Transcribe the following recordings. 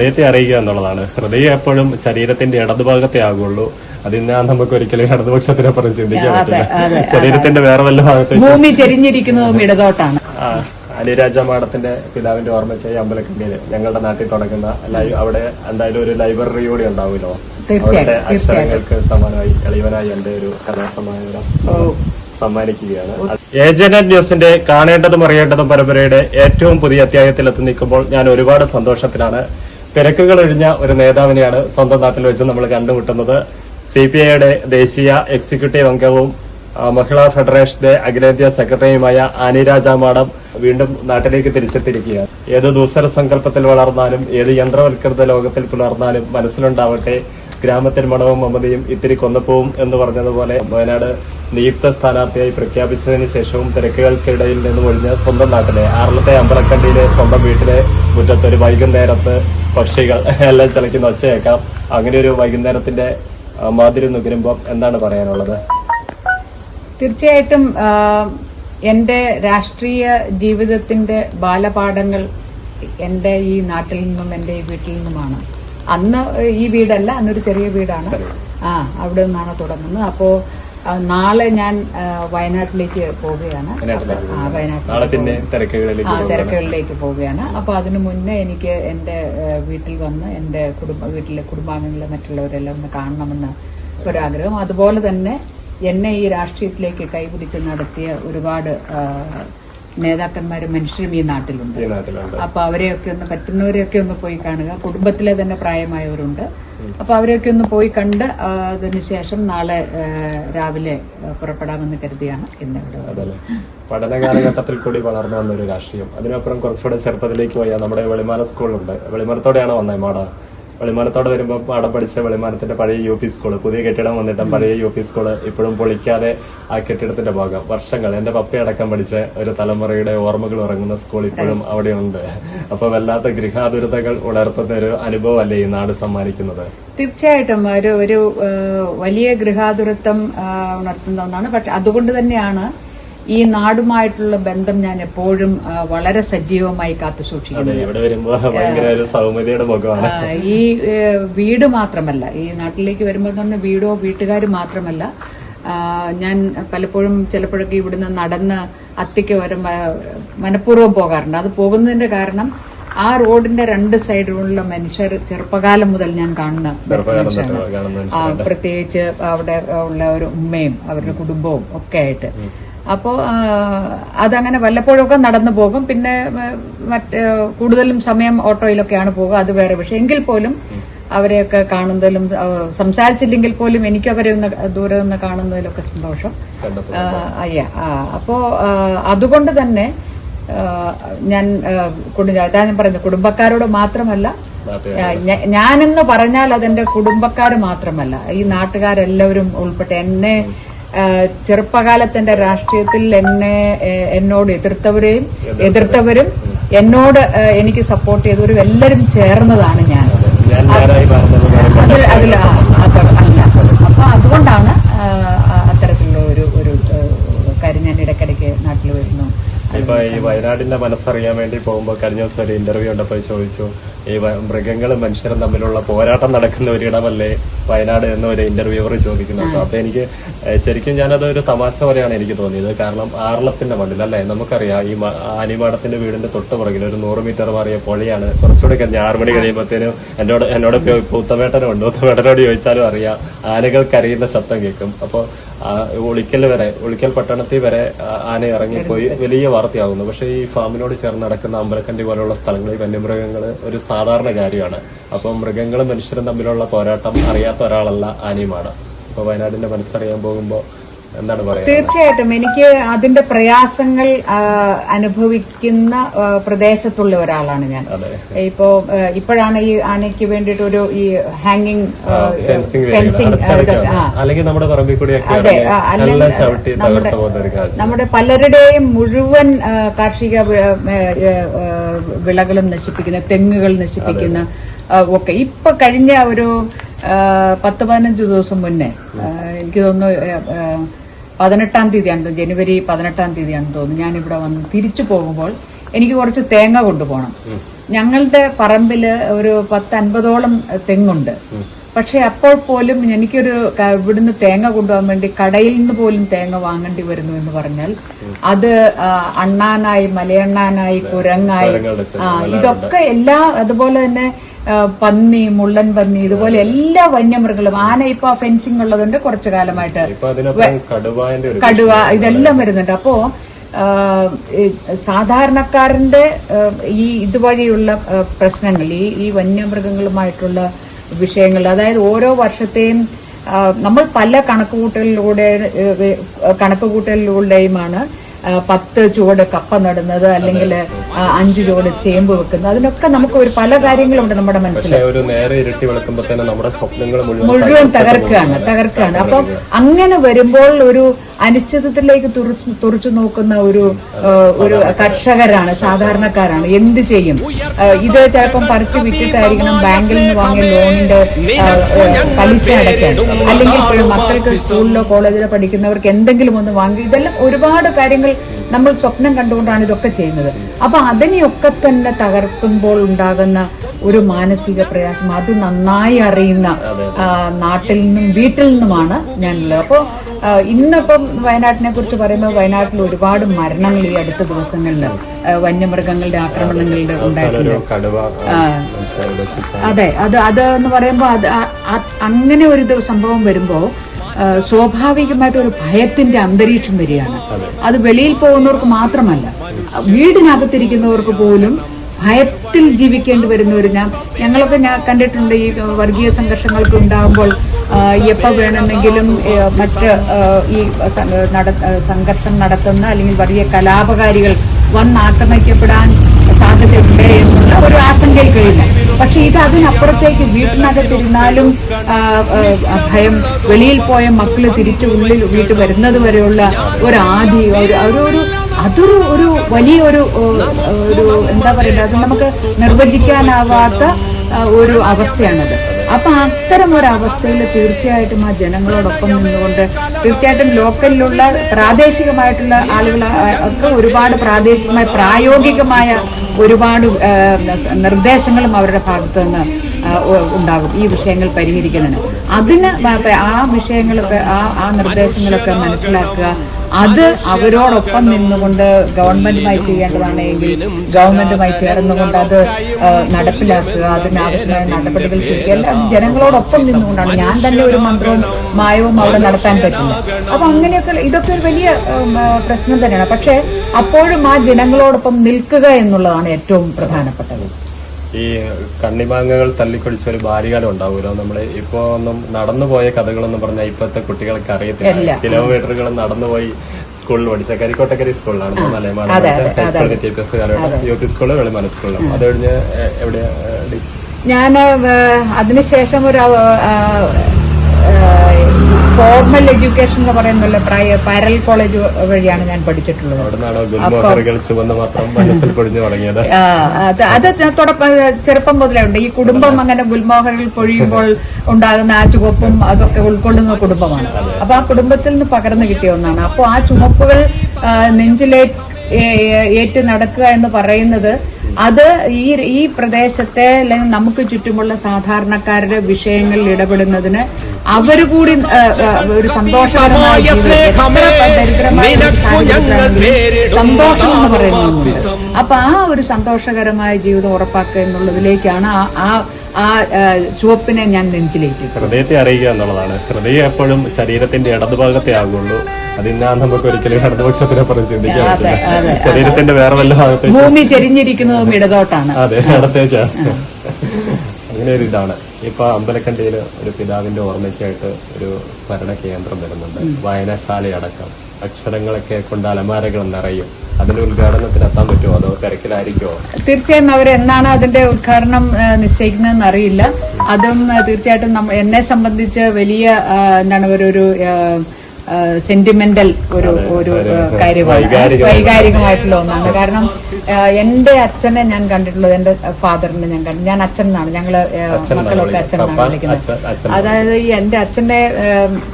ഹൃദയത്തെ അറിയുക എന്നുള്ളതാണ്. ഹൃദയം എപ്പോഴും ശരീരത്തിന്റെ ഇടതുഭാഗത്തെ ആകുള്ളൂ. അതിന് നമുക്ക് ഒരിക്കലും ഇടതുപക്ഷത്തിനെ പറഞ്ഞ് ചിന്തിക്കാൻ പറ്റില്ല. ശരീരത്തിന്റെ വേറെ വല്ല ഭാഗത്തേക്ക് ഭൂമി ചെരിഞ്ഞിരിക്കുന്നതും ഇടതോട്ടാണ്. അനിരാജ മാഡത്തിന്റെ പിതാവിന്റെ ഓർമ്മയ്ക്കായി അമ്പലക്കണ്ടിയിൽ ഞങ്ങളുടെ നാട്ടിൽ തുടങ്ങുന്ന അവിടെ എന്തായാലും ഒരു ലൈബ്രറി കൂടി ഉണ്ടാവുമല്ലോ. അവിടുത്തെ അക്ഷരങ്ങൾക്ക് സമാനമായി എളിവനായി എന്റെ ഒരു കഥാസമാനം സമ്മാനിക്കുകയാണ്. ഏജന്റ് ന്യൂസിന്റെ കാണേണ്ടതും അറിയേണ്ടതും പരമ്പരയുടെ ഏറ്റവും പുതിയ അധ്യായത്തിൽ എത്തി നിൽക്കുമ്പോൾ ഞാൻ ഒരുപാട് സന്തോഷത്തിലാണ്. തിരക്കുകൾ ഒഴിഞ്ഞ ഒരു നേതാവിനെയാണ് സ്വന്തം നാട്ടിൽ വെച്ച് നമ്മൾ കണ്ടുമുട്ടുന്നത്. സി പി ഐയുടെ ദേശീയ എക്സിക്യൂട്ടീവ് അംഗവും മഹിളാ ഫെഡറേഷന്റെ അഖിലേന്ത്യാ സെക്രട്ടറിയുമായ ആനിരാജ മാഡം വീണ്ടും നാട്ടിലേക്ക് തിരിച്ചെത്തിയിരിക്കുകയാണ്. ഏത് ദൂസര സങ്കല്പത്തിൽ വളർന്നാലും ഏത് യന്ത്രവൽകൃത ലോകത്തിൽ പുലർന്നാലും മനസ്സിലുണ്ടാവട്ടെ. ഗ്രാമത്തിൽ മണവും മമതയും ഇത്തിരി കൊന്നപ്പവും എന്ന് പറഞ്ഞതുപോലെ വയനാട് നിയുക്ത സ്ഥാനാർത്ഥിയായി പ്രഖ്യാപിച്ചതിന് ശേഷവും തിരക്കുകൾക്കിടയിൽ നിന്നും ഒഴിഞ്ഞ് സ്വന്തം നാട്ടിലെ ആറളത്തെ അമ്പലക്കണ്ടിയിലെ സ്വന്തം വീട്ടിലെ മുറ്റത്ത് ഒരു വൈകുന്നേരത്ത് പക്ഷികൾ എല്ലാം ചലിക്കുന്ന ഒച്ചയേക്കാം. അങ്ങനെ ഒരു വൈകുന്നേരത്തിന്റെ മാതിരി നുകരുമ്പം എന്താണ് പറയാനുള്ളത്? തീർച്ചയായിട്ടും എന്റെ രാഷ്ട്രീയ ജീവിതത്തിന്റെ ബാലപാഠങ്ങൾ എന്റെ ഈ നാട്ടിൽ നിന്നും എന്റെ ഈ വീട്ടിൽ നിന്നുമാണ്. അന്ന് ഈ വീടല്ല അന്നൊരു ചെറിയ വീടാണ്. ആ അവിടെ നിന്നാണ് തുടങ്ങുന്നത്. അപ്പോ നാളെ ഞാൻ വയനാട്ടിലേക്ക് പോവുകയാണ്. വയനാട്ടിലേക്ക് ആ തിരക്കുകളിലേക്ക് പോവുകയാണ്. അപ്പൊ അതിനു മുന്നേ എനിക്ക് എന്റെ വീട്ടിൽ വന്ന് എന്റെ കുടുംബ വീട്ടിലെ കുടുംബാംഗങ്ങളെ മറ്റുള്ളവരെല്ലാം ഒന്ന് കാണണമെന്ന് ഒരാഗ്രഹം. അതുപോലെ തന്നെ എന്നെ ഈ രാഷ്ട്രീയത്തിലേക്ക് കൈപിടിച്ച് നടത്തിയ ഒരുപാട് നേതാക്കന്മാരും മനുഷ്യരും ഈ നാട്ടിലുണ്ട്. അപ്പൊ അവരെയൊക്കെ ഒന്ന് പറ്റുന്നവരെയൊക്കെ ഒന്ന് പോയി കാണുക. കുടുംബത്തിലെ തന്നെ പ്രായമായവരുണ്ട്. അപ്പൊ അവരെയൊക്കെ ഒന്ന് പോയി കണ്ട് അതിനുശേഷം നാളെ രാവിലെ പുറപ്പെടാമെന്ന് കരുതിയാണ് ഇന്ന് ഇവിടെ. പഠന കാലഘട്ടത്തിൽ കൂടി വളർന്നു വന്ന ഒരു രാഷ്ട്രീയം. അതിനപ്പുറം കുറച്ചുകൂടെ ചെറുപ്പത്തിലേക്ക് പോയാൽ നമ്മുടെ വെളിമാന സ്കൂളുണ്ട്. വെളിമാനത്തോടെയാണ് വന്നേ മാട വെളിമാനത്തോടെ വരുമ്പോൾ അവിടെ പഠിച്ച വെളിമാനത്തിന്റെ പഴയ യു പി സ്കൂൾ പുതിയ കെട്ടിടം വന്നിട്ടും പഴയ യു പി സ്കൂൾ ഇപ്പോഴും പൊളിക്കാതെ ആ കെട്ടിടത്തിന്റെ ഭാഗം. വർഷങ്ങൾ എന്റെ പപ്പയടക്കം പഠിച്ച ഒരു തലമുറയുടെ ഓർമ്മകൾ ഉറങ്ങുന്ന സ്കൂൾ ഇപ്പോഴും അവിടെ ഉണ്ട് അപ്പൊ വല്ലാത്ത ഗൃഹാതുരതകൾ ഉണർത്തുന്ന ഒരു അനുഭവമല്ലേ ഈ നാട് സമ്മാനിക്കുന്നത്? തീർച്ചയായിട്ടും ഒരു ഒരു വലിയ ഗൃഹാതുരത്വം ഉണർത്തുന്ന ഒന്നാണ്. പക്ഷെ അതുകൊണ്ട് തന്നെയാണ് ഈ നാടുമായിട്ടുള്ള ബന്ധം ഞാൻ എപ്പോഴും വളരെ സജീവമായി കാത്തു സൂക്ഷിക്കുന്നു. വരുമ്പോ ഈ വീട് മാത്രമല്ല ഈ നാട്ടിലേക്ക് വരുമ്പോൾ തന്നെ വീടോ വീട്ടുകാർ മാത്രമല്ല ഞാൻ പലപ്പോഴും ചിലപ്പോഴൊക്കെ ഇവിടുന്ന് നടന്ന് അത്തിക്ക് വരും മനഃപൂർവം പോകാറുണ്ട്. അത് പോകുന്നതിന്റെ കാരണം ആ റോഡിന്റെ രണ്ട് സൈഡിലുള്ള മനുഷ്യർ ചെറുപ്പകാലം മുതൽ ഞാൻ കാണുന്ന മനുഷ്യരാണ്. പ്രത്യേകിച്ച് അവിടെ ഉള്ള ഒരു ഉമ്മയും അവരുടെ കുടുംബവും ഒക്കെ ആയിട്ട്. അപ്പോ അതങ്ങനെ വല്ലപ്പോഴൊക്കെ നടന്നു പോകും. പിന്നെ മറ്റ് കൂടുതലും സമയം ഓട്ടോയിലൊക്കെയാണ് പോകുക. അത് വേറെ പക്ഷെ എങ്കിൽ പോലും അവരെയൊക്കെ കാണുന്നതിലും സംസാരിച്ചില്ലെങ്കിൽ പോലും എനിക്ക് അവരെ ഒന്ന് ദൂരെ നിന്ന് കാണുന്നതിലൊക്കെ സന്തോഷം. അയ്യ അപ്പോ അതുകൊണ്ട് തന്നെ ഞാൻ ഞാൻ പറയുന്നത് കുടുംബക്കാരോട് മാത്രമല്ല ഞാനെന്ന് പറഞ്ഞാൽ അതെന്റെ കുടുംബക്കാർ മാത്രമല്ല. ഈ നാട്ടുകാരെല്ലാവരും ഉൾപ്പെട്ട് എന്നെ ചെറുപ്പകാലത്തെ ചെറുപ്പകാലത്തിന്റെ രാഷ്ട്രീയത്തിൽ എന്നെ എന്നോട് എതിർത്തവരെയും എതിർത്തവരും. എന്നോട് എനിക്ക് സപ്പോർട്ട് ചെയ്തവരും എല്ലാവരും ചേർന്നതാണ് ഞാൻ. അതിൽ അല്ല. അപ്പൊ അതുകൊണ്ടാണ് ആ, ആ, അത്തരത്തിലുള്ള ഒരു ഒരു ആ, കാര്യം ഞാൻ ഇടയ്ക്കിടയ്ക്ക് നാട്ടിൽ വരുന്നു ഇപ്പൊ ഈ വയനാടിന്റെ മനസ്സറിയാൻ വേണ്ടി പോകുമ്പോൾ കഴിഞ്ഞ ദിവസം ഒരു ഇന്റർവ്യൂ ഉണ്ടപ്പോൾ ചോദിച്ചു ഈ മൃഗങ്ങളും മനുഷ്യരും തമ്മിലുള്ള പോരാട്ടം നടക്കുന്ന ഒരിടമല്ലേ വയനാട്? എന്ന് ഒരു ഇന്റർവ്യൂവർ ചോദിക്കുന്നു. അപ്പൊ എനിക്ക് ശരിക്കും ഞാനത് ഒരു തമാശ പോലെയാണ് എനിക്ക് തോന്നിയത്. കാരണം ആറളത്തിന്റെ മണ്ണിൽ അല്ലേ? നമുക്കറിയാം ഈ ആനിമാടത്തിന്റെ വീടിന്റെ തൊട്ട് പുറകിൽ ഒരു നൂറ് മീറ്റർ മാറിയ പൊളിയാണ് കുറച്ചുകൂടി കഴിഞ്ഞ് ആറ് മണി കഴിയുമ്പോഴത്തേനും എന്നോട് എന്നോട് ഇപ്പൊ ഉത്തമേട്ടനുണ്ട്. ഉത്തമേട്ടനോട് ചോദിച്ചാലും അറിയാം. ആനകൾ കരയുന്ന ശബ്ദം കേൾക്കും. അപ്പൊ ഒളിക്കൽ വരെ ഒളിക്കൽ പട്ടണത്തിൽ വരെ ആന ഇറങ്ങിപ്പോയി. വലിയ വാർത്തയാകുന്നു പക്ഷെ ഈ ഫാമിനോട് ചേർന്ന് നടക്കുന്ന അമ്പലക്കണ്ടി പോലുള്ള സ്ഥലങ്ങളിൽ വന്യമൃഗങ്ങൾ ഒരു സാധാരണ കാര്യമാണ്. അപ്പോൾ മൃഗങ്ങളും മനുഷ്യരും തമ്മിലുള്ള പോരാട്ടം അറിയാത്ത ഒരാളല്ല ആനയുമാണ്. അപ്പൊ വയനാടിന്റെ മനസ്സറിയാൻ പോകുമ്പോ എന്താണ് പറയുക തീർച്ചയായിട്ടും. എനിക്ക് അതിന്റെ പ്രയാസങ്ങൾ അനുഭവിക്കുന്ന പ്രദേശത്തുള്ള ഒരാളാണ് ഞാൻ. ഇപ്പോ ഇപ്പോഴാണ് ഈ ആനയ്ക്ക് വേണ്ടിയിട്ട് ഒരു ഈ ഹാങ്ങിങ് ഫെൻസിങ് അല്ലെങ്കിൽ നമ്മുടെ പറമ്പിൽ അതെ, അല്ലെങ്കിൽ കാഴ്ച. നമ്മുടെ പലരുടെയും മുഴുവൻ കാർഷിക വിളകളും നശിപ്പിക്കുന്ന തെങ്ങുകൾ നശിപ്പിക്കുന്ന ഒക്കെ. ഇപ്പൊ കഴിഞ്ഞ ഒരു പത്ത് പതിനഞ്ച് ദിവസം മുന്നേ എനിക്ക് തോന്നുന്നു പതിനെട്ടാം തീയതിയാണ് ജനുവരി പതിനെട്ടാം തീയതിയാണെന്ന് തോന്നുന്നു. ഞാൻ ഇവിടെ വന്ന് തിരിച്ചു പോകുമ്പോൾ എനിക്ക് കുറച്ച് തേങ്ങ കൊണ്ടുപോകണം. ഞങ്ങളുടെ പറമ്പിൽ ഒരു പത്ത് അൻപതോളം തെങ്ങുണ്ട്. പക്ഷെ അപ്പോൾ പോലും എനിക്കൊരു ഇവിടുന്ന് തേങ്ങ കൊണ്ടുപോകാൻ വേണ്ടി കടയിൽ നിന്ന് പോലും തേങ്ങ വാങ്ങേണ്ടി വരുന്നു എന്ന് പറഞ്ഞാൽ അത് അണ്ണാനായി മലയണ്ണാനായി കുരങ്ങായി ഇതൊക്കെ എല്ലാ അതുപോലെ തന്നെ പന്നി മുള്ളൻ പന്നി ഇതുപോലെ എല്ലാ വന്യമൃഗങ്ങളും ആന ഇപ്പൊ ഫെൻസിങ് ഉള്ളതുണ്ട് കുറച്ചു കാലമായിട്ട് കടുവ ഇതെല്ലാം വരുന്നുണ്ട്. അപ്പോ സാധാരണക്കാരന്റെ ഈ ഇതുവഴിയുള്ള പ്രശ്നങ്ങൾ ഈ ഈ വന്യമൃഗങ്ങളുമായിട്ടുള്ള വിഷയങ്ങൾ അതായത് ഓരോ വർഷത്തെയും നമ്മൾ പല കണക്കുകൂട്ടലിലൂടെ കണക്കുകൂട്ടലിലൂടെയുമാണ് പത്ത് ചുവട് കപ്പ നടുന്നത് അല്ലെങ്കിൽ അഞ്ച് ചുവട് ചേമ്പ് വെക്കുന്നത്. അതിനൊക്കെ നമുക്ക് ഒരു പല കാര്യങ്ങളുണ്ട് നമ്മുടെ മനസ്സിൽ. ഒരു നേരെ ഇരുട്ടി വെളുക്കുമ്പോൾ തന്നെ നമ്മുടെ സ്വപ്നങ്ങൾ മുഴുവൻ തകർക്കുകയാണ് തകർക്കുകയാണ്. അപ്പം അങ്ങനെ വരുമ്പോൾ ഒരു അനിശ്ചിതത്തിലേക്ക് തുറച്ചു നോക്കുന്ന ഒരു ഒരു കർഷകരാണ് സാധാരണക്കാരാണ്. എന്ത് ചെയ്യും? ഇത് ചിലപ്പം പറിച്ച് വിറ്റിട്ടായിരിക്കണം ബാങ്കിൽ നിന്ന് വാങ്ങിയ ലോണിന്റെ പലിശ അടയ്ക്കാൻ. അല്ലെങ്കിൽ മക്കൾക്ക് സ്കൂളിലോ കോളേജിലോ പഠിക്കുന്നവർക്ക് എന്തെങ്കിലും ഒന്ന് വാങ്ങി ഇതെല്ലാം ഒരുപാട് കാര്യങ്ങൾ നമ്മൾ സ്വപ്നം കണ്ടുകൊണ്ടാണ് ഇതൊക്കെ ചെയ്യുന്നത്. അപ്പൊ അതിനെയൊക്കെ തന്നെ തകർക്കുമ്പോൾ ഉണ്ടാകുന്ന ഒരു മാനസിക പ്രയാസം. അത് നന്നായി അറിയുന്ന നാട്ടിൽ നിന്നും വീട്ടിൽ നിന്നുമാണ് ഞാനുള്ളത് അപ്പോൾ ഇന്നിപ്പം വയനാട്ടിനെ കുറിച്ച് പറയുമ്പോൾ വയനാട്ടിൽ ഒരുപാട് മരണങ്ങൾ ഈ അടുത്ത ദിവസങ്ങളിൽ വന്യമൃഗങ്ങളുടെ ആക്രമണങ്ങളുടെ ഉണ്ടായിട്ടുണ്ട്. അതെ അത് അത് എന്ന് പറയുമ്പോൾ അത് അങ്ങനെ ഒരു സംഭവം വരുമ്പോൾ സ്വാഭാവികമായിട്ട് ഒരു ഭയത്തിന്റെ അന്തരീക്ഷം വരികയാണ്. അത് വെളിയിൽ പോകുന്നവർക്ക് മാത്രമല്ല വീടിനകത്തിരിക്കുന്നവർക്ക് പോലും ഭയത്തിൽ ജീവിക്കേണ്ടി വരുന്ന ഒരു ഞാൻ ഞങ്ങളൊക്കെ ഞാൻ കണ്ടിട്ടുണ്ട് ഈ വർഗീയ സംഘർഷങ്ങൾക്ക് ഉണ്ടാകുമ്പോൾ എപ്പോൾ വേണമെങ്കിലും മറ്റ് ഈ സംഘർഷം നടത്തുന്ന അല്ലെങ്കിൽ വർഗീയ കലാപകാരികൾ വന്നാക്രമിക്കപ്പെടാൻ സാധ്യതയുണ്ട് എന്നുള്ള ഒരു ആശങ്കയിൽ കഴിയുന്നു. പക്ഷെ ഇത് അതിനപ്പുറത്തേക്ക് വീട്ടിനകത്തിരുന്നാലും ഭയം വെളിയിൽ പോയ മക്കൾ തിരിച്ച് ഉള്ളിൽ വീട്ടിൽ വരുന്നത് വരെയുള്ള ഒരു ആദി ഒരു ഒരു അതൊരു ഒരു വലിയൊരു ഓ, ഒരു എന്താ പറയുക അത് നമുക്ക് നിർവചിക്കാനാവാത്ത ഒരു അവസ്ഥയാണത്. അപ്പൊ അത്തരം ഒരു അവസ്ഥയിൽ തീർച്ചയായിട്ടും ആ ജനങ്ങളോടൊപ്പം നിന്നുകൊണ്ട് തീർച്ചയായിട്ടും ലോക്കലിലുള്ള പ്രാദേശികമായിട്ടുള്ള ആളുകൾ ഒക്കെ ഒരുപാട് പ്രാദേശികമായ പ്രായോഗികമായ ഒരുപാട് നിർദ്ദേശങ്ങളും അവരുടെ ഭാഗത്ത് നിന്ന് ഉണ്ടാകും ഈ വിഷയങ്ങൾ പരിഹരിക്കുന്നതിന്. അതിന് ആ വിഷയങ്ങളൊക്കെ ആ ആ നിർദ്ദേശങ്ങളൊക്കെ മനസ്സിലാക്കുക അത് അവരോടൊപ്പം നിന്നുകൊണ്ട് ഗവൺമെന്റുമായി ചെയ്യേണ്ടതാണെങ്കിൽ ഗവൺമെന്റുമായി ചേർന്നുകൊണ്ട് അത് നടപ്പിലാക്കുക അതിനാവശ്യമായ നടപടികൾ ചെയ്യുക എല്ലാം ജനങ്ങളോടൊപ്പം നിന്നുകൊണ്ടാണ് ഞാൻ തന്നെ ഒരു മന്ത്രവും മായവും അവിടെ നടത്താൻ പറ്റില്ല അപ്പൊ അങ്ങനെയൊക്കെ ഇതൊക്കെ ഒരു വലിയ പ്രശ്നം തന്നെയാണ്. പക്ഷെ അപ്പോഴും ആ ജനങ്ങളോടൊപ്പം നിൽക്കുക എന്നുള്ളതാണ് ഏറ്റവും പ്രധാനപ്പെട്ടത്. ഈ കണ്ണിമാങ്ങകൾ തള്ളിക്കൊടിച്ച ഒരു ബാല്യകാലം ഉണ്ടാവുമല്ലോ. നമ്മൾ ഇപ്പൊ ഒന്നും നടന്നുപോയ കഥകളെന്ന് പറഞ്ഞാൽ ഇപ്പോഴത്തെ കുട്ടികൾക്ക് അറിയത്തില്ല. കിലോമീറ്ററുകൾ നടന്നുപോയി സ്കൂളിൽ പഠിച്ച കരിക്കോട്ടക്കരി സ്കൂളിലാണ്. വിദ്യാഭ്യാസ വിദ്യാഭ്യാസകാരുടെ യൂത്ത് സ്കൂൾ വെളിമല സ്കൂളിലും അത് കഴിഞ്ഞ് എവിടെ എവിടെയാ ഞാൻ ഞാൻ അതിനുശേഷം ഒരു ഫോർമൽ എഡ്യൂക്കേഷൻ എന്ന് പറയുന്നല്ലോ പ്രായ പാരൽ കോളേജ് വഴിയാണ് ഞാൻ പഠിച്ചിട്ടുള്ളത്. അത് അത് ചെറുപ്പം മുതലേ ഉണ്ട്. ഈ കുടുംബം അങ്ങനെ ഗുൽമോഹറിൽ പൊഴിയുമ്പോൾ ഉണ്ടാകുന്ന ആ ചുവപ്പും അതൊക്കെ ഉൾക്കൊള്ളുന്ന കുടുംബമാണ്. അപ്പൊ ആ കുടുംബത്തിൽ നിന്ന് പകർന്നു കിട്ടിയ ഒന്നാണ്. അപ്പോൾ ആ ചുമപ്പുകൾ നെഞ്ചിലേ ഏറ്റ് നടക്കുക എന്ന് പറയുന്നത് അത് ഈ ഈ പ്രദേശത്തെ അല്ലെങ്കിൽ നമുക്ക് ചുറ്റുമുള്ള സാധാരണക്കാരുടെ വിഷയങ്ങളിൽ ഇടപെടുന്നതിന് അവർ കൂടി ഒരു സന്തോഷകരമായ സന്തോഷം എന്ന് പറയുന്നത്. അപ്പൊ ആ ഒരു സന്തോഷകരമായ ജീവിതം ഉറപ്പാക്കുക എന്നുള്ളതിലേക്കാണ് ആ ആ ആ ആ, ചുവപ്പിനെ ഞാൻ നെഞ്ചിലേറ്റി ഹൃദയത്തെ അറിയുക എന്നുള്ളതാണ്. ഹൃദയം എപ്പോഴും ശരീരത്തിന്റെ ഇടതുഭാഗത്തെ ആകുള്ളൂ. അതിനാ നമുക്ക് ഒരിക്കലും ഇടതുപക്ഷത്തിനെ പറഞ്ഞ് ചിന്തിക്കാൻ പറ്റില്ല. ശരീരത്തിന്റെ വേറെ വല്ല ഭാഗത്തേക്ക് ഭൂമി ചെരിഞ്ഞിരിക്കുന്നതും ഇടതോട്ടാണ്. അതെ ഇടത്തേക്കാണ് അങ്ങനെ ഒരു ഇതാണ്. ഇപ്പൊ അമ്പലക്കണ്ടിയിൽ ഒരു പിതാവിന്റെ ഓർമ്മയ്ക്കായിട്ട് ഒരു സ്മരണ കേന്ദ്രം വരുന്നുണ്ട്. വായനശാലയടക്കം. അക്ഷരങ്ങളൊക്കെ കൊണ്ട് അലമാരകൾ നിറയും. അതിന്റെ ഉദ്ഘാടനത്തിന് എത്താൻ പറ്റുമോ? അതോ തിരക്കിലായിരിക്കുമോ തീർച്ചയായും അവർ എന്നാണ് അതിന്റെ ഉദ്ഘാടനം നിശ്ചയിക്കുന്നതെന്ന് അറിയില്ല. അതും തീർച്ചയായിട്ടും എന്നെ സംബന്ധിച്ച് വലിയ എന്താണ് ഒരു സെന്റിമെന്റൽ ഒരു ഒരു കാര്യമാണ്. വൈകാരിക- വൈകാരികമായിട്ടുള്ള ഒന്നാണ്. കാരണം എന്റെ അച്ഛനെ ഞാൻ കണ്ടിട്ടുള്ളത് എന്റെ ഫാദറിനെ ഞാൻ കണ്ടു ഞാൻ അച്ഛൻ എന്നാണ്. ഞങ്ങൾ മക്കളൊക്കെ അച്ഛനാണ് വിളിക്കുന്നത്. അതായത് ഈ എന്റെ അച്ഛന്റെ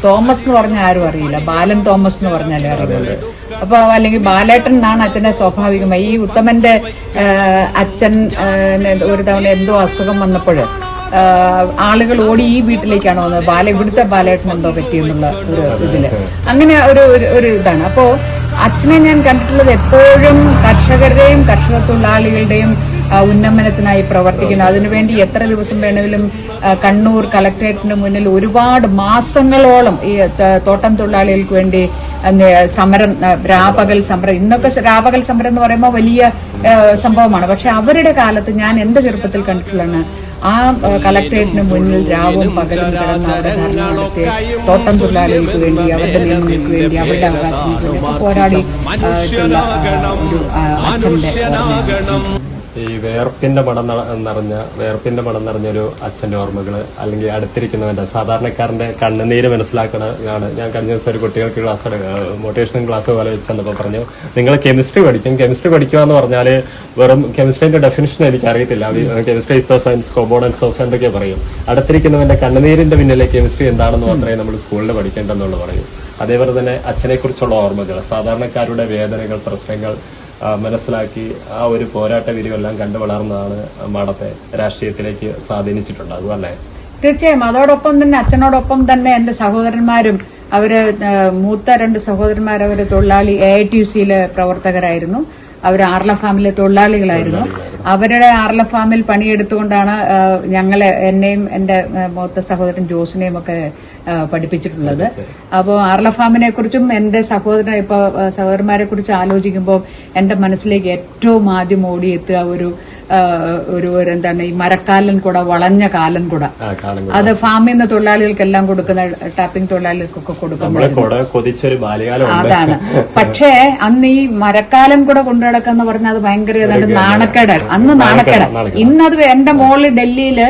തോമസ് എന്ന് പറഞ്ഞാൽ ആരും അറിയില്ല. ബാലൻ തോമസ് എന്ന് പറഞ്ഞാലേ അറിയുള്ളൂ. അപ്പൊ അല്ലെങ്കിൽ ബാലേട്ടൻ എന്നാണ് അച്ഛന്റെ സ്വാഭാവികമായി. ഈ ഉത്തമന്റെ അച്ഛൻ ഒരു തവണ എന്തോ അസുഖം വന്നപ്പോൾ ആളുകൾ ഓടി ഈ വീട്ടിലേക്കാണ് വന്നത്. ബാല ഇവിടുത്തെ ബാലേട്ടൻ എന്തോ പറ്റിയെന്നുള്ള ഒരു ഇതിൽ. അങ്ങനെ ഒരു ഒരു- ഇതാണ്. അപ്പോ അച്ഛനെ ഞാൻ കണ്ടിട്ടുള്ളത് എപ്പോഴും കർഷകരുടെയും കർഷക തൊഴിലാളികളുടെയും ഉന്നമനത്തിനായി പ്രവർത്തിക്കുന്നു. അതിനുവേണ്ടി എത്ര ദിവസം വേണമെങ്കിലും കണ്ണൂർ കലക്ട്രേറ്റിന് മുന്നിൽ ഒരുപാട് മാസങ്ങളോളം ഈ തോട്ടം തൊഴിലാളികൾക്ക് വേണ്ടി സമരം രാപകൽ സമരം. ഇന്നൊക്കെ രാപകൽ സമരം എന്ന് പറയുമ്പോൾ വലിയ സംഭവമാണ്. പക്ഷെ അവരുടെ കാലത്ത് ഞാൻ എന്റെ ചെറുപ്പത്തിൽ കണ്ടിട്ടുള്ളതാണ് ആ കളക്ടറേറ്റിന് മുന്നിൽ രാവും പകലും കിടന്ന അവരുടെ ധർണ നടത്തി തോട്ടം തൊഴിലാളികൾക്ക് വേണ്ടി അവരുടെ നിയമങ്ങൾക്ക് വേണ്ടി അവരുടെ അവകാശങ്ങൾക്ക് വേണ്ടി പോരാടി ഒരു ഓർമ്മയാണ്. ഈ വേർപ്പിന്റെ മണം നിറഞ്ഞ വേർപ്പിന്റെ മണം നിറഞ്ഞ ഒരു അച്ഛന്റെ ഓർമ്മകൾ അല്ലെങ്കിൽ അടുത്തിരിക്കുന്നവന്റെ സാധാരണക്കാരന്റെ കണ്ണുനീര് മനസ്സിലാക്കണതാണ് ഞാൻ കഴിഞ്ഞ ദിവസം ഒരു കുട്ടികൾക്ക് ക്ലാസ് മോട്ടിവേഷൻ ക്ലാസ് പോലെ വെച്ച് വന്നപ്പോ പറഞ്ഞു നിങ്ങൾ കെമിസ്ട്രി പഠിക്കും. കെമിസ്ട്രി പഠിക്കുക എന്ന് പറഞ്ഞാൽ വെറും കെമിസ്ട്രിന്റെ ഡെഫിനിഷൻ എനിക്ക് അറിയത്തില്ല chemistry is the science components of എന്തൊക്കെ പറയും. അടുത്തിരിക്കുന്നവന്റെ കണ്ണുനീരിന്റെ പിന്നിലെ കെമിസ്ട്രി എന്താണെന്ന് മാത്രമേ നമ്മൾ സ്കൂളിൽ പഠിക്കേണ്ടെന്നുള്ള പറയും. അതേപോലെ തന്നെ അച്ഛനെ കുറിച്ചുള്ള ഓർമ്മകൾ സാധാരണക്കാരുടെ വേദനകൾ പ്രശ്നങ്ങൾ മനസ്സിലാക്കി ആ ഒരു പോരാട്ട വിരിവെല്ലാം കണ്ടു വളർന്നതാണ് മാഡത്തെ രാഷ്ട്രീയത്തിലേക്ക് സ്വാധീനിച്ചിട്ടുണ്ടാകും അല്ലേ തീർച്ചയായും. അതോടൊപ്പം തന്നെ അച്ഛനോടൊപ്പം തന്നെ എന്റെ സഹോദരന്മാരും അവർ മൂത്ത രണ്ട് സഹോദരന്മാർ അവർ തൊഴിലാളി എ ഐ ടി യു സിയിലെ പ്രവർത്തകരായിരുന്നു. അവർ ആർല ഫാമിലെ തൊഴിലാളികളായിരുന്നു. അവരുടെ ആർല ഫാമിൽ പണിയെടുത്തുകൊണ്ടാണ് ഞങ്ങളെ എന്നെയും എന്റെ മൂത്ത സഹോദരൻ ജോസിനെയും ഒക്കെ പഠിപ്പിച്ചിട്ടുള്ളത്. അപ്പോൾ ആർല ഫാമിനെ കുറിച്ചും എന്റെ സഹോദരൻ ഇപ്പോൾ സഹോദരന്മാരെ കുറിച്ച് ആലോചിക്കുമ്പോൾ എന്റെ മനസ്സിലേക്ക് ഏറ്റവും ആദ്യം ഓടിയെത്തുക ഒരു ഒരു എന്താണ് ഈ മരക്കാലൻ കൂട വളഞ്ഞ കാലൻ കൂട. അത് ഫാമിൽ നിന്ന് തൊഴിലാളികൾക്കെല്ലാം കൊടുക്കുന്ന ടാപ്പിംഗ് തൊഴിലാളികൾക്കൊക്കെ കൊടുക്കുമ്പോൾ അതാണ്. പക്ഷേ അന്ന് ഈ മരക്കാലം കൂടെ കൊണ്ടു എന്ന് പറഞ്ഞാൽ അത് ഭയങ്കര ഏതാണ്ട് നാണക്കേടായിരുന്നു അന്ന് നാണക്കേട നാണക്കേട്. ഇന്നത് എന്റെ മോൾ ഡൽഹിയിൽ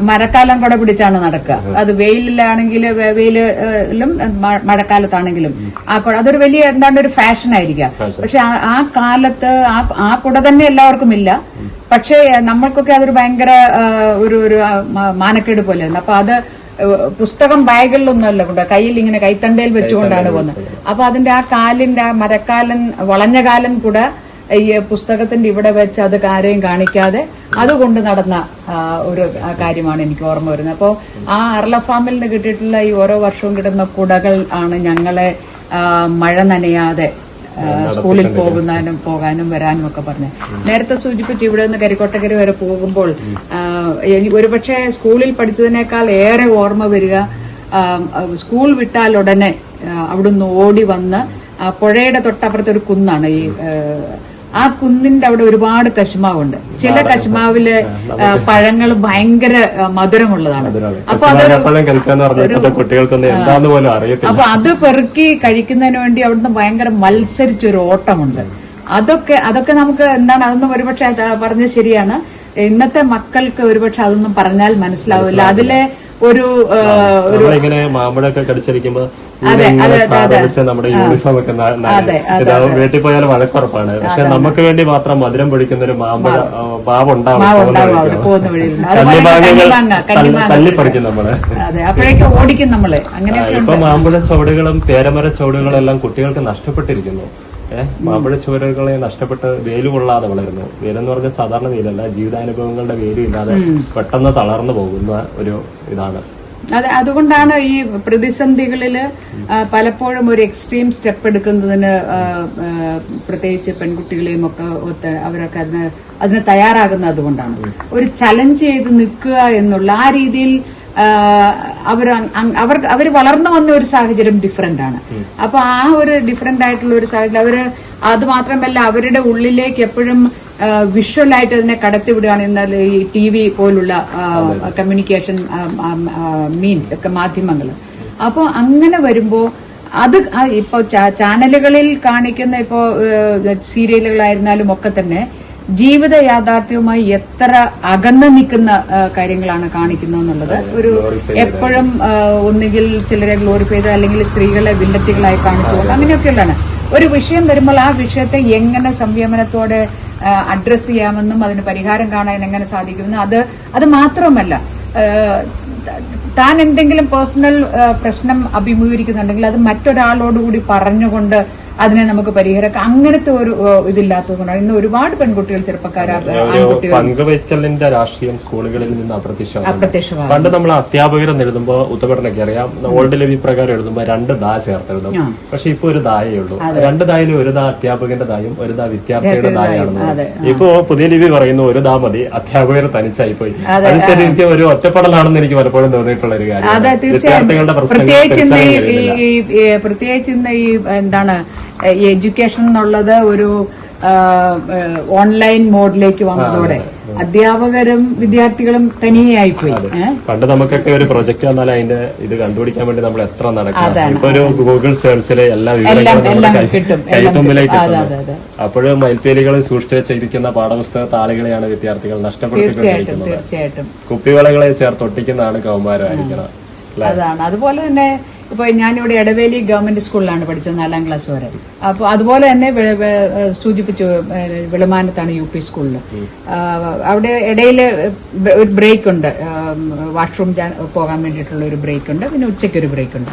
മഴക്കാലം കൂടെ പിടിച്ചാണ് നടക്കുക. അത് വെയിലിലാണെങ്കിൽ വെയിലും മഴക്കാലത്താണെങ്കിലും. ആ കുട അതൊരു വലിയ എന്താണ്ട് ഒരു ഫാഷൻ ആയിരിക്കാം. പക്ഷെ ആ- കാലത്ത് ആ ആ കുട തന്നെ എല്ലാവർക്കും ഇല്ല. പക്ഷേ നമ്മൾക്കൊക്കെ അതൊരു ഭയങ്കര ഒരു ഒരു മാനക്കേട് പോലെയായിരുന്നു. അപ്പൊ അത് പുസ്തകം ബാഗിലൊന്നുമല്ല കൊണ്ട് കയ്യിൽ ഇങ്ങനെ കൈത്തണ്ടയിൽ വെച്ചുകൊണ്ടാണ് പോകുന്നത്. അപ്പൊ അതിന്റെ ആ കാലിന്റെ ആ മരക്കാലൻ വളഞ്ഞ കാലൻ കൂടെ ഈ പുസ്തകത്തിന്റെ ഇവിടെ വെച്ച് അത് കാര്യം കാണിക്കാതെ അതുകൊണ്ട് നടന്ന ഒരു കാര്യമാണ് എനിക്ക് ഓർമ്മ വരുന്നത്. അപ്പോൾ ആ അർല ഫാമിൽ നിന്ന് കിട്ടിയിട്ടുള്ള ഈ ഓരോ വർഷവും കിട്ടുന്ന കുടകൾ ആണ് ഞങ്ങളെ മഴ നനയാതെ സ്കൂളിൽ പോകുന്നതിനും പോകാനും വരാനും ഒക്കെ പറഞ്ഞു നേരത്തെ സൂചിപ്പിച്ച് ഇവിടെ നിന്ന് കരിക്കോട്ടക്കര വരെ പോകുമ്പോൾ ഒരുപക്ഷെ സ്കൂളിൽ പഠിച്ചതിനേക്കാൾ ഏറെ ഓർമ്മ വരിക സ്കൂൾ വിട്ടാൽ ഉടനെ അവിടുന്ന് ഓടി വന്ന് പുഴയുടെ തൊട്ടപ്പുറത്തെ ഒരു കുന്നാണ് ഈ ആ, കുന്നിന്റെ അവിടെ ഒരുപാട് കശുമാവുണ്ട്. ചില കശുമാവിൽ പഴങ്ങൾ ഭയങ്കര മധുരമുള്ളതാണ്. അപ്പൊ അപ്പൊ അത് പെറുക്കി കഴിക്കുന്നതിന് വേണ്ടി അവിടുന്ന് ഭയങ്കര മത്സരിച്ചൊരു ഓട്ടമുണ്ട്. അതൊക്കെ അതൊക്കെ നമുക്ക് എന്താണ് അതൊന്നും ഒരുപക്ഷെ പറഞ്ഞത് ശരിയാണ്. ഇന്നത്തെ മക്കൾക്ക് ഒരുപക്ഷെ അതൊന്നും പറഞ്ഞാൽ മനസ്സിലാവില്ല. അതിലെ ഒരു നമ്മളിങ്ങനെ മാമ്പഴമൊക്കെ കടിച്ചിരിക്കുമ്പോ നമ്മുടെ യൂണിഫോം ഒക്കെ വീട്ടിൽ പോയാൽ വഴക്കുറപ്പാണ്. പക്ഷെ നമുക്ക് വേണ്ടി മാത്രം മധുരം പൊടിക്കുന്ന ഒരു മാമ്പഴ കണ്ണിമാങ്ങ തല്ലിപ്പറിക്കും നമ്മൾ. ഇപ്പൊ മാമ്പഴ ചുവടുകളും പേരമര ചുവടുകളും എല്ലാം കുട്ടികൾക്ക് നഷ്ടപ്പെട്ടിരിക്കുന്നു. ഏഹ് മാമ്പഴ ചുവരുകളെ നഷ്ടപ്പെട്ട് വേൽ കൊള്ളാതെ വളരുന്നു. വേലെന്ന് പറഞ്ഞാൽ സാധാരണ വേലല്ല ജീവിതാനുഭവങ്ങളുടെ വേൽ ഇല്ലാതെ പെട്ടെന്ന് തളർന്നു പോകുന്ന ഒരു ഇതാണ്. അതെ അതുകൊണ്ടാണ് ഈ പ്രതിസന്ധികളിൽ പലപ്പോഴും ഒരു എക്സ്ട്രീം സ്റ്റെപ്പ് എടുക്കുന്നതിന് പ്രത്യേകിച്ച് പെൺകുട്ടികളെയും ഒക്കെ ഒത്ത് അവരൊക്കെ അതിന് അതിന് തയ്യാറാകുന്നത് അതുകൊണ്ടാണ് ഒരു ചലഞ്ച് ചെയ്ത് നിൽക്കുക എന്നുള്ള ആ രീതിയിൽ അവർ അവർ അവർ വളർന്നു വന്ന ഒരു സാഹചര്യം ഡിഫറെന്റ് ആണ്. അപ്പൊ ആ ഒരു ഡിഫറെന്റ് ആയിട്ടുള്ള ഒരു സാഹചര്യം അവർ അത് മാത്രമല്ല അവരുടെ ഉള്ളിലേക്ക് എപ്പോഴും വിഷ്വലായിട്ട് അതിനെ കടത്തിവിടുകയാണ് എന്നാൽ ഈ ടി വി പോലുള്ള കമ്മ്യൂണിക്കേഷൻ മീൻസ് ഒക്കെ മാധ്യമങ്ങൾ. അപ്പോൾ അങ്ങനെ വരുമ്പോൾ അത് ഇപ്പോൾ ഇപ്പൊ ചാനലുകളിൽ കാണിക്കുന്ന ഇപ്പോ സീരിയലുകളായിരുന്നാലും ഒക്കെ തന്നെ ജീവിത യാഥാർത്ഥ്യവുമായി എത്ര അകന്നു നിൽക്കുന്ന കാര്യങ്ങളാണ് കാണിക്കുന്നത് എന്നുള്ളത്. ഒരു എപ്പോഴും ഒന്നുകിൽ ചിലരെ ഗ്ലോറിഫൈ ചെയ്ത് അല്ലെങ്കിൽ സ്ത്രീകളെ വില്ലത്തികളായി കാണിച്ചുകൊണ്ട് അങ്ങനെയൊക്കെയുള്ളതാണ്. ഒരു വിഷയം വരുമ്പോൾ ആ വിഷയത്തെ എങ്ങനെ സംയമനത്തോടെ അഡ്രസ് ചെയ്യാമെന്നും അതിന് പരിഹാരം കാണാൻ എങ്ങനെ സാധിക്കുമെന്നും അത് അത് മാത്രമല്ല. താൻ എന്തെങ്കിലും പേഴ്സണൽ പ്രശ്നം അഭിമുഖീകരിക്കുന്നുണ്ടെങ്കിൽ അത് മറ്റൊരാളോടുകൂടി പറഞ്ഞുകൊണ്ട് അതിനെ നമുക്ക് പരിഹരിക്കാം. അങ്ങനത്തെ ഒരു ഇതില്ലാത്തതുകൊണ്ടാണ് ഇന്ന് ഒരുപാട് പെൺകുട്ടികൾ പങ്കുവയ്ക്കലിന്റെ രാഷ്ട്രീയം സ്കൂളുകളിൽ നിന്ന് അപ്രത്യക്ഷമാണ്. അപ്രത്യക്ഷമാണ്. പണ്ട് നമ്മൾ അധ്യാപകരെന്ന് എഴുതുമ്പോൾ ഉത്തപടനൊക്കെ അറിയാം. ഓൾഡ് ലെവി പ്രകാരം എഴുതുമ്പോൾ രണ്ട് ദാ ചേർത്തെഴുതും പക്ഷെ ഇപ്പൊ ഒരു ദായേ ഉള്ളൂ. രണ്ട് ദായിലും ഒരു ദാ അധ്യാപകന്റെ ദായും ഒരു ദാ വിദ്യാർത്ഥിയുടെ ദായാണ് ഇപ്പോ പുതിയ ലിപി പറയുന്നു ഒരു ദാ മതി. അധ്യാപകർ തനിച്ചായി പോയി അതിനനുസരിച്ച് ഒരു ഒറ്റപ്പെടലാണെന്ന് എനിക്ക് പലപ്പോഴും തോന്നിയിട്ടുള്ള ഒരു അതെ പ്രത്യേകിച്ചിന്ന് തീർച്ചയായും പ്രത്യേകിച്ച് ഇന്ന് ഈ- പ്രത്യേകിച്ചിന്ന് ഈ- ഈ- പ്രത്യേകിച്ച് ഇന്ന് ഈ എന്താണ് എഡ്യൂക്കേഷൻ എന്നുള്ളത് ഒരു ഓൺലൈൻ മോഡിലേക്ക് വന്നതോടെ അധ്യാപകരും വിദ്യാർത്ഥികളും തനിയായി പോയി പണ്ട് നമുക്കൊക്കെ ഒരു പ്രൊജക്ട് വന്നാൽ അതിന്റെ ഇത് കണ്ടുപിടിക്കാൻ വേണ്ടി നമ്മൾ എത്ര നടക്കും ഇപ്പൊ ഒരു ഗൂഗിൾ സെർച്ചിലെ എല്ലാ കൈത്തുമ്പിലേക്ക് അപ്പോഴും മയിൽപ്പേലികൾ സൂക്ഷിച്ചു വെച്ചിരിക്കുന്ന പാഠപുസ്തക താളികളെയാണ് വിദ്യാർത്ഥികൾ നഷ്ടപ്പെട്ടിട്ടുണ്ട് നഷ്ടപ്പെടുത്തിക്കൊണ്ടിരിക്കുന്നത് കുപ്പിവളകളെ ചേർത്തൊട്ടിക്കുന്നതാണ് കൗമാരമായിരിക്കണം. അതാണ്. അതുപോലെ തന്നെ ഇപ്പൊ ഞാനിവിടെ എടവേലി ഗവൺമെന്റ് സ്കൂളിലാണ് പഠിച്ചത് നാലാം ക്ലാസ് വരെ. അപ്പോൾ അതുപോലെ തന്നെ സൂചിപ്പിച്ചു വിളമാനത്താണ് യു പി സ്കൂളിൽ അവിടെ ഇടയിൽ ഒരു ബ്രേക്ക് ഉണ്ട് വാഷ്റൂം പോകാൻ വേണ്ടിയിട്ടുള്ള ഒരു ബ്രേക്ക് ഉണ്ട് പിന്നെ ഉച്ചയ്ക്ക് ഒരു ബ്രേക്ക് ഉണ്ട്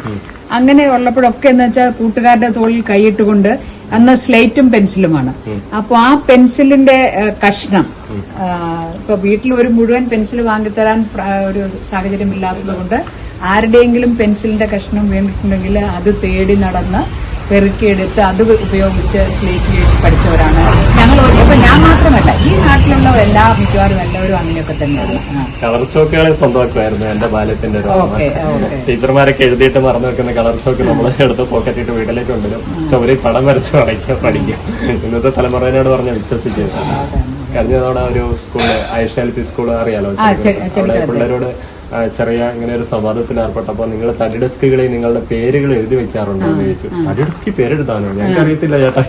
അങ്ങനെ ഉള്ളപ്പോഴൊക്കെ എന്ന് വെച്ചാൽ കൂട്ടുകാരുടെ തോളിൽ കൈയിട്ടുകൊണ്ട് അന്ന് സ്ലേറ്റും പെൻസിലുമാണ്. അപ്പോൾ ആ പെൻസിലിന്റെ കഷ്ണം ഇപ്പൊ വീട്ടിൽ ഒരു മുഴുവൻ പെൻസിൽ വാങ്ങിത്തരാൻ തരാൻ ഒരു സാഹചര്യം ഇല്ലാത്തത് കൊണ്ട് ആരുടെയെങ്കിലും പെൻസിലിന്റെ കഷ്ണം വീണിട്ടുണ്ടെങ്കിൽ അത് തേടി നടന്ന് പെറുക്കിയെടുത്ത് അത് ഉപയോഗിച്ച് സ്ലേറ്റ് ചെയ്ത് പഠിച്ചവരാണ്. ഞങ്ങൾ ഇപ്പൊ ഞാൻ മാത്രമല്ല ഈ നാട്ടിലുള്ള എല്ലാ മിക്കവാറും എല്ലാവരും അങ്ങനെയൊക്കെ തന്നെയാണ്. കളർ ചോക്കുകളെ സ്വന്തമാക്കുമായിരുന്നു എന്റെ ബാല്യത്തിന്റെ ടീച്ചർമാരൊക്കെ എഴുതിയിട്ട് മറന്നു വെക്കുന്ന കളർ ചോക്ക് നമ്മൾ എടുത്ത് പോക്കറ്റിട്ട് വീട്ടിലേക്ക് കൊണ്ടുവരും. ചുവരി പടം വരച്ച് പഠിക്കുക പഠിക്കും. ഇന്നത്തെ തലമുറയോട് പറഞ്ഞ വിശ്വസിച്ചു. കഴിഞ്ഞ തവണ ഒരു സ്കൂൾ എൽ പി സ്കൂൾ അറിയാലോ? അവിടെ പിള്ളേരോട് ചെറിയ ഇങ്ങനെ ഒരു സംവാദത്തിൽ ഏർപ്പെട്ടപ്പോ നിങ്ങൾ തടി ഡെസ്കുകളിൽ നിങ്ങളുടെ പേരുകൾ എഴുതി വെക്കാറുണ്ടോ എന്ന് ചോദിച്ചു. തടി ഡെസ്കിൽ പേരെഴുതാനോ ഞങ്ങൾക്ക് അറിയത്തില്ല ചേട്ടാ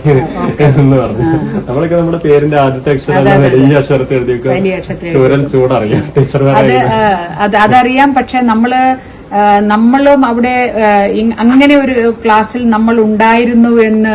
എന്ന് പറഞ്ഞു. നമ്മളൊക്കെ നമ്മുടെ പേരിന്റെ ആദ്യത്തെ അക്ഷരം വലിയ അക്ഷരത്തിൽ എഴുതി വെക്കുക. സൂര്യൻ ചൂടറിയാം ടീച്ചർമാരെ അതറിയാം പക്ഷെ നമ്മൾ നമ്മളും അവിടെ അങ്ങനെ ഒരു ക്ലാസ്സിൽ നമ്മൾ ഉണ്ടായിരുന്നു എന്ന്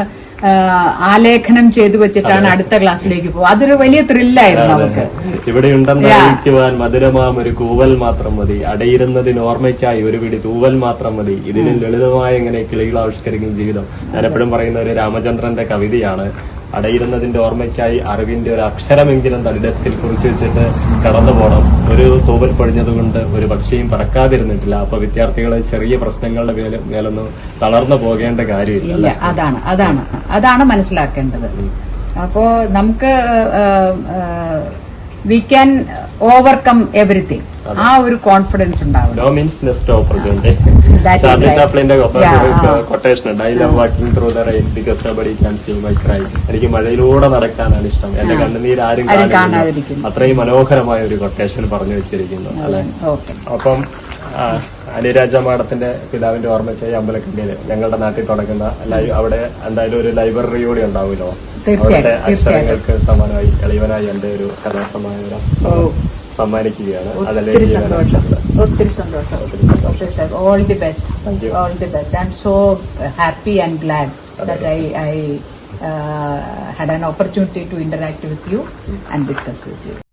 ആലേഖനം ചെയ്തു വെച്ചിട്ടാണ് അടുത്ത ക്ലാസ്സിലേക്ക് പോകുക. അതൊരു വലിയ ത്രില്ലായിരുന്നു നമുക്ക്. ഇവിടെ ഉണ്ടെന്ന് മധുരമാം ഒരു കൂവൽ മാത്രം മതി. അടയിരുന്നതിന് ഓർമ്മയ്ക്കായി ഒരു പിടി തൂവൽ മാത്രം മതി. ഇതിന് ലളിതമായ എങ്ങനെ കിളികൾ ആവിഷ്കരിക്കുന്ന ജീവിതം. ഞാൻ എപ്പോഴും പറയുന്ന ഒരു രാമചന്ദ്രന്റെ കവിതയാണ്. അടയിരുന്നതിന്റെ ഓർമ്മയ്ക്കായി അറിവിന്റെ ഒരു അക്ഷരമെങ്കിലും തടി ഡെസ്കിൽ കുറിച്ച് വെച്ചിട്ട് കടന്നു പോകണം ഒരു തൂവൽ പൊഴിഞ്ഞതുകൊണ്ട് ഒരു പക്ഷിയും പറക്കാതിരുന്നിട്ടില്ല. അപ്പൊ വിദ്യാർത്ഥികളെ ചെറിയ പ്രശ്നങ്ങളുടെ മേലെ മേലൊന്നും തളർന്നു പോകേണ്ട കാര്യമില്ല അതാണ് അതാണ്. അതാണ് മനസ്സിലാക്കേണ്ടത്. അപ്പോ നമുക്ക് വി ക്യാൻ ഓവർകം എവറിത്തിങ് ആ ഒരു കോൺഫിഡൻസ് ഉണ്ടാവും No means opportunity. That is Charlie right. ചാപ്ലിന്റെ Yeah. കൊട്ടേഷൻ ഉണ്ട് I love walking through the rain because nobody can see my cry എനിക്ക് മഴയിലൂടെ നടക്കാനാണ് ഇഷ്ടം. എന്റെ കണ്ണുനീര് ആരും കാണാതിരിക്കുന്നു. അത്രയും മനോഹരമായ ഒരു കൊട്ടേഷൻ പറഞ്ഞു വെച്ചിരിക്കുന്നു അല്ലെ? ഓക്കെ. അപ്പം ആ, അനിരാജ മാഡത്തിന്റെ പിതാവിന്റെ ഓർമ്മയ്ക്കായി അമ്പലക്കണ്ടിയിൽ ഞങ്ങളുടെ നാട്ടിൽ തുടങ്ങുന്ന ലൈവ് അവിടെ എന്തായാലും ഒരു ലൈബ്രറി കൂടി ഉണ്ടാവുമല്ലോ. അവിടുത്തെ അക്ഷരങ്ങൾക്ക് സമാനമായി എളിവനായി എന്റെ ഒരു കഥാസമാഹാരം സമ്മാനിക്കുകയാണ്. ഒത്തിരി. സന്തോഷം. ഒത്തിരി സന്തോഷം. All the best all the best I. So happy and glad that I I had an opportunity to interact with you and discuss with you.